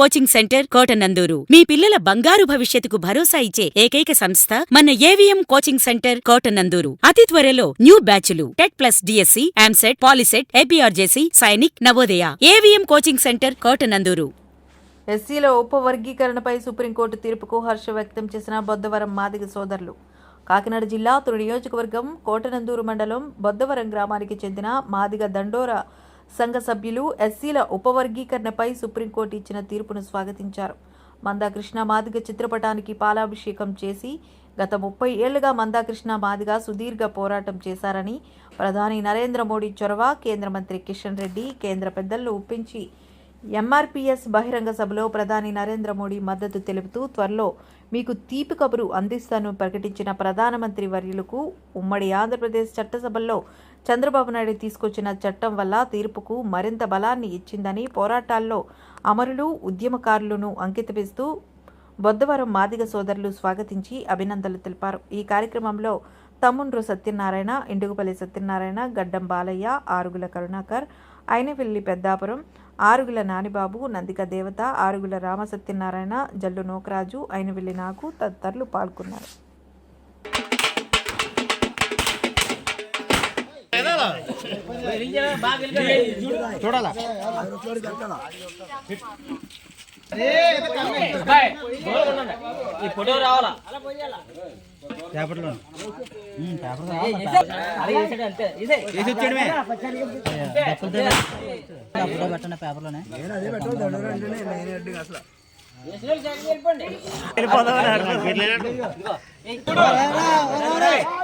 Coaching centre Kotananduru. మీ పిల్లల బంగారు భవిష్యత్తుకు భరోసా ఇచ్చే ఏకైక సంస్థ మన ఏవిఎం కోచింగ్ సెంటర్ కోటనందూరు. అతి త్వరలో న్యూ బ్యాచ్లు TET plus DSC ఆమ్సెట్ POLYCET APRJC Sainik Navodaya AVM coaching centre Kotanandur. ఎస్సీల ఉపవర్గీకరణపై సుప్రీంకోర్టు తీర్పుకు హర్ష వ్యక్తం చేసిన బొద్దవరం మాదిగ సోదరులు. కాకినాడ జిల్లా తుని నియోజకవర్గం కోటనందూరు మండలం బొద్దవరం గ్రామానికి చెందిన మాదిగ దండోర సంఘ సభ్యులు ఎస్సీల ఉపవర్గీకరణపై సుప్రీంకోర్టు ఇచ్చిన తీర్పును స్వాగతించారు. మందాకృష్ణ మాదిగ చిత్రపటానికి పాలాభిషేకం చేసి గత ముప్పై ఏళ్ళుగా మందాకృష్ణ మాదిగ సుదీర్ఘ పోరాటం చేశారని ప్రధాని నరేంద్ర మోడీ చొరవ కేంద్ర మంత్రి కిషన్ రెడ్డి కేంద్ర పెద్దలను ఒప్పించి ఎంఆర్పిఎస్ బహిరంగ సభలో ప్రధాని నరేంద్ర మోడీ మద్దతు తెలుపుతూ త్వరలో మీకు తీపి కబురు అందిస్తాను ప్రకటించిన ప్రధానమంత్రి వర్యులకు ఉమ్మడి ఆంధ్రప్రదేశ్ చట్టసభల్లో చంద్రబాబు నాయుడు తీసుకొచ్చిన చట్టం వల్ల తీర్పుకు మరింత బలాన్ని ఇచ్చిందని పోరాటాల్లో అమరులు ఉద్యమకారులను అంకితమిస్తూ బొద్దవరం మాదిగ సోదరులు స్వాగతించి అభినందనలు తెలిపారు. ఈ కార్యక్రమంలో తమ్ముండ్రు సత్యనారాయణ ఇండుగుపల్లి సత్యనారాయణ గడ్డం బాలయ్య ఆరుగుల కరుణాకర్ అయినవెల్లి పెద్దాపురం ఆరుగుల నానిబాబు నందిక దేవత ఆరుగుల రామసత్యనారాయణ జల్లు నోకరాజు అయినవెల్లి నాకు తదితరులు పాల్గొన్నారు. ఈ ఫోటో రావాలా? పేపర్లో పేపర్ పెట్టండి పేపర్లోనే. వేసిన వాళ్ళు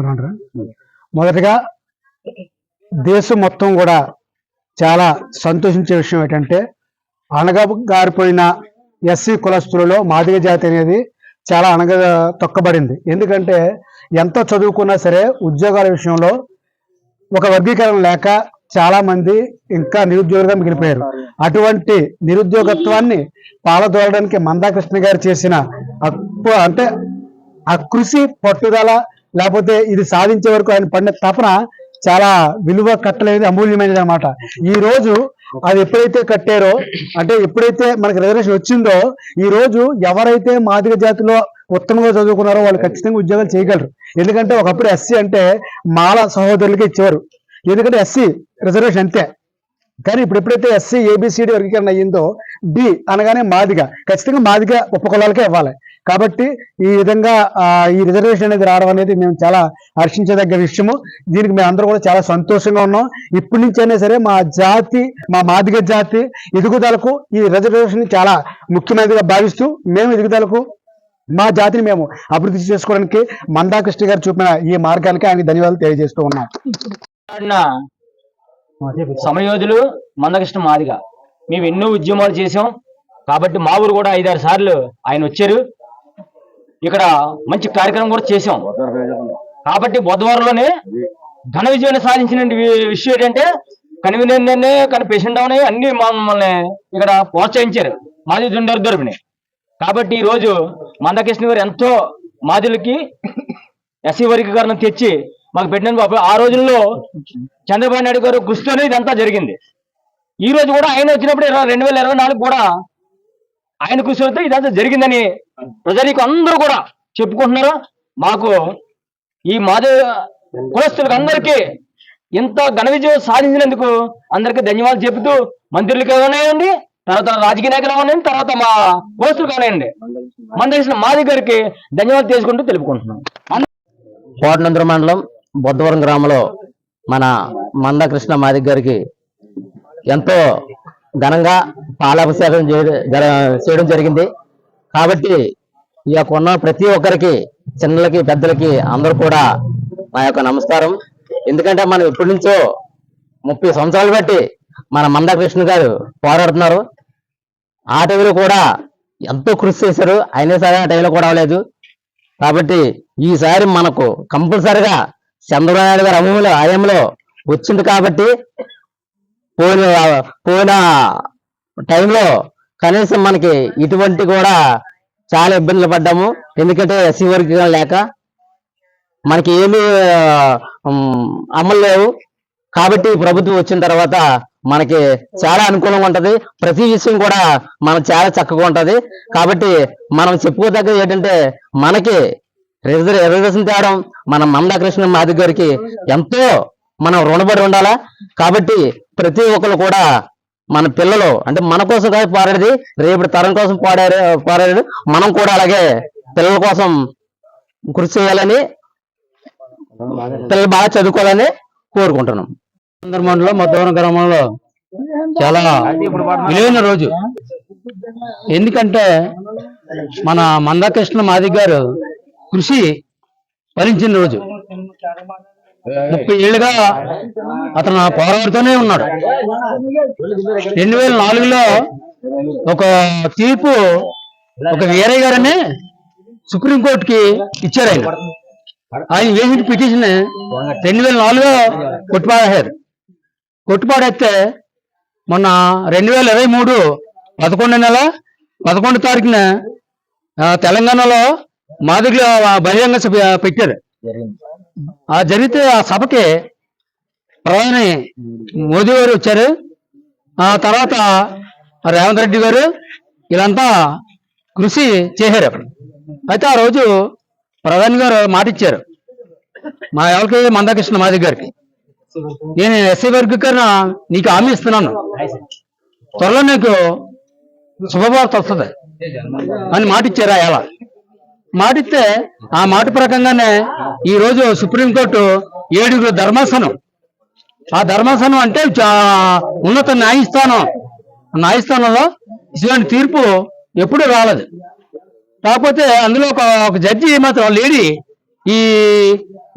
మొదలంటారా? మొదటగా దేశం మొత్తం కూడా చాలా సంతోషించే విషయం ఏంటంటే అణగారిపోయిన ఎస్సీ కులస్తులలో మాదిగ జాతి అనేది చాలా అనగ తొక్కబడింది ఎందుకంటే ఎంత చదువుకున్నా సరే ఉద్యోగాల విషయంలో ఒక వర్గీకరణ లేక చాలా మంది ఇంకా నిరుద్యోగులుగా మిగిలిపోయారు అటువంటి నిరుద్యోగత్వాన్ని పాలదోలడానికి మందాకృష్ణ గారు చేసిన అప్పు అంటే ఆ కృషి పట్టుదల లేకపోతే ఇది సాధించే వరకు ఆయన పడిన తపన చాలా విలువ కట్టలేదు అమూల్యమైనది అనమాట ఈ రోజు అది ఎప్పుడైతే కట్టారో అంటే ఎప్పుడైతే మనకి రిజర్వేషన్ వచ్చిందో ఈ రోజు ఎవరైతే మాదిగ జాతిలో ఉత్తమంగా చదువుకున్నారో వాళ్ళు ఖచ్చితంగా ఉద్యోగాలు చేయగలరు. ఎందుకంటే ఒకప్పుడు ఎస్సీ అంటే మాల సహోదరులకి ఇచ్చేవారు. ఎందుకంటే ఎస్సీ రిజర్వేషన్ అంతే. కానీ ఇప్పుడు ఎప్పుడైతే ఎస్సీ ఏబిసిడి వర్గీకరణ అయ్యిందో డి అనగానే మాదిగ. ఖచ్చితంగా మాదిగ ఉపకులాలకే ఇవ్వాలి. కాబట్టి ఈ విధంగా ఈ రిజర్వేషన్ అనేది రావడం అనేది మేము చాలా హర్షించదగ్గ విషయము. దీనికి మేము అందరూ కూడా చాలా సంతోషంగా ఉన్నాం. ఇప్పటి నుంచైనా అయినా సరే మా జాతి మా మాదిగ జాతి ఎదుగుదలకు ఈ రిజర్వేషన్ చాలా ముఖ్యమైనదిగా భావిస్తూ మేము ఎదుగుదలకు మా జాతిని మేము అభివృద్ధి చేసుకోవడానికి మందాకృష్ణ గారు చూపిన ఈ మార్గానికి ఆయన ధన్యవాదాలు తెలియజేస్తూ ఉన్నాం. సమయోధులు మందకృష్ణ మాదిగా. మేము ఎన్నో ఉద్యమాలు చేసాం కాబట్టి మా ఊరు కూడా ఐదారు సార్లు ఆయన వచ్చారు. ఇక్కడ మంచి కార్యక్రమం కూడా చేసాం కాబట్టి బుధవారంలోనే ఘన విజయాన్ని సాధించిన విషయం ఏంటంటే కన్వీనర్ కానీ పేషెంట్ అవని అన్ని మమ్మల్ని ఇక్కడ ప్రోత్సహించారు మాది జుండర్ దొరికినాయి కాబట్టి ఈ రోజు మందకృష్ణ గారు ఎంతో మాదిలకి ఎస్సీ వర్గీకరణ తెచ్చి మాకు పెట్టిన బాబు ఆ రోజుల్లో చంద్రబాబు నాయుడు గారు కృషితోనే ఇదంతా జరిగింది. ఈ రోజు కూడా ఆయన వచ్చినప్పుడు ఇరవై రెండు వేల ఇరవై నాలుగు కూడా ఆయన కృషితో ఇదంతా జరిగిందని ప్రజలకు అందరూ కూడా చెప్పుకుంటున్నారు. మాకు ఈ మాదే కులస్తులకు అందరికీ ఇంత ఘన విజయం సాధించినందుకు అందరికీ ధన్యవాదాలు చెబుతూ మంత్రులకు కానివ్వండి తర్వాత రాజకీయ నాయకులు కానివ్వండి తర్వాత మా కులస్తులు కానివ్వండి మన మా దగ్గరికి ధన్యవాదాలు చేసుకుంటూ తెలుపుకుంటున్నాం. కోటనంద్ర మండలం బుద్ధవరం గ్రామంలో మన మందకృష్ణ మాదిక్ గారికి ఎంతో ఘనంగా పాలాభిషేకం చేయడం చేయడం జరిగింది. కాబట్టి ఈ యొక్క ఉన్న ప్రతి ఒక్కరికి చిన్నలకి పెద్దలకి అందరూ కూడా నా యొక్క నమస్కారం. ఎందుకంటే మనం ఎప్పటి నుంచో ముప్పై సంవత్సరాలు బట్టి మన మందకృష్ణ గారు పోరాడుతున్నారు. ఆ టైంలో కూడా ఎంతో కృషి చేశారు. అయినా సరే ఆ టైంలో కూడా అవ్వలేదు. కాబట్టి ఈసారి మనకు కంపల్సరిగా చంద్రబాబు నాయుడు గారి అమలు హయాంలో వచ్చింది కాబట్టి పోయిన పోయిన టైంలో కనీసం మనకి ఇటువంటి కూడా చాలా ఇబ్బందులు పడ్డాము. ఎందుకంటే ఎస్సీ వర్గం లేక మనకి ఏమీ అమలు లేవు. కాబట్టి ప్రభుత్వం వచ్చిన తర్వాత మనకి చాలా అనుకూలంగా ఉంటది. ప్రతి విషయం కూడా మనం చాలా చక్కగా ఉంటది. కాబట్టి మనం చెప్పుకోదగ్గది ఏంటంటే మనకి రిజర్వేషన్ తేవడం మన మందాకృష్ణ మాది గారికి ఎంతో మనం రుణపడి ఉండాలా. కాబట్టి ప్రతి ఒక్కరు కూడా మన పిల్లలు అంటే మన కోసం కాదు పాడేది రేపటి తరం కోసం పాడారు పాడాడు మనం కూడా అలాగే పిల్లల కోసం కృషి చేయాలని పిల్లలు బాగా చదువుకోవాలని కోరుకుంటున్నాం. మండలం మద్దవరం గ్రామంలో చాలా విలువైన రోజు. ఎందుకంటే మన మందకృష్ణ మాది గారు కృషి ఫలించిన రోజు. ముప్పై ఏళ్ళుగా అతను పోరాడుతూనే ఉన్నాడు. రెండు వేల నాలుగులో ఒక తీర్పు ఒక వీరయ్య గారని సుప్రీంకోర్టుకి ఇచ్చారు ఆయన. ఆయన వేసిన పిటిషన్ రెండు వేల నాలుగులో కొట్టుపాడారు కొట్టుపాడేస్తే మొన్న రెండు వేల ఇరవై మూడు పదకొండు నెల పదకొండు తారీఖున తెలంగాణలో మాదిరిలో బహిరంగ సభ పెట్టారు. ఆ జరిగితే ఆ సభకి ప్రధాని మోదీ గారు వచ్చారు. ఆ తర్వాత రేవంత్ రెడ్డి గారు వీళ్ళంతా కృషి చేశారు. అక్కడ అయితే ఆ రోజు ప్రధాని గారు మాట ఇచ్చారు మా ఎవరికి? మందకృష్ణ మాది గారికి. నేను ఎస్సీ వర్గీకరణ నీకు హామీ ఇస్తున్నాను. త్వరలో నీకు శుభవార్త వస్తుంది. అని మాట ఇచ్చారు ఎలా మాటిస్తే ఆ మాట ప్రకారంగానే ఈ రోజు సుప్రీంకోర్టు ఏడుగురు ధర్మాసనం. ఆ ధర్మాసనం అంటే చా- ఉన్నత న్యాయస్థానం. న్యాయస్థానంలో ఇటువంటి తీర్పు ఎప్పుడూ రాలేదు. కాకపోతే అందులో ఒక ఒక జడ్జి మాత్రం లేడీ ఈ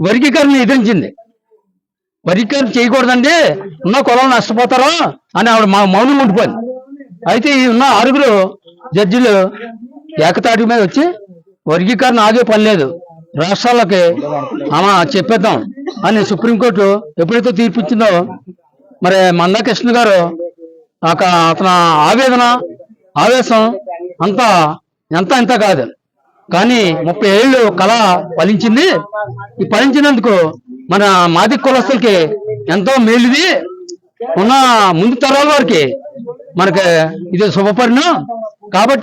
వర్గీకరణ ఎదిరించింది. వర్గీకరణ చేయకూడదండి ఉన్న కులం నష్టపోతారో అని ఆవిడ మా మౌనం ఉండిపోయింది. అయితే ఈ ఉన్న ఆరుగురు జడ్జిలు ఏకతాటి మీద వచ్చి వర్గీకరణ ఆగే పని లేదు. రాష్ట్రాలకి ఆమె చెప్పేద్దాం. అని సుప్రీంకోర్టు ఎప్పుడైతే తీర్పు ఇచ్చిందో మరి మందాకృష్ణ గారు అతను ఆవేదన ఆవేశం అంతా ఎంత ఇంత కాదు. కానీ ముప్పై ఏళ్ళు కళ ఫలించింది. ఈ ఫలించినందుకు మన మాది కులస్తులకి ఎంతో మేలుది. ఉన్న ముందు తరాల వారికి మనకి ఇది శుభపరిణం కాబట్టి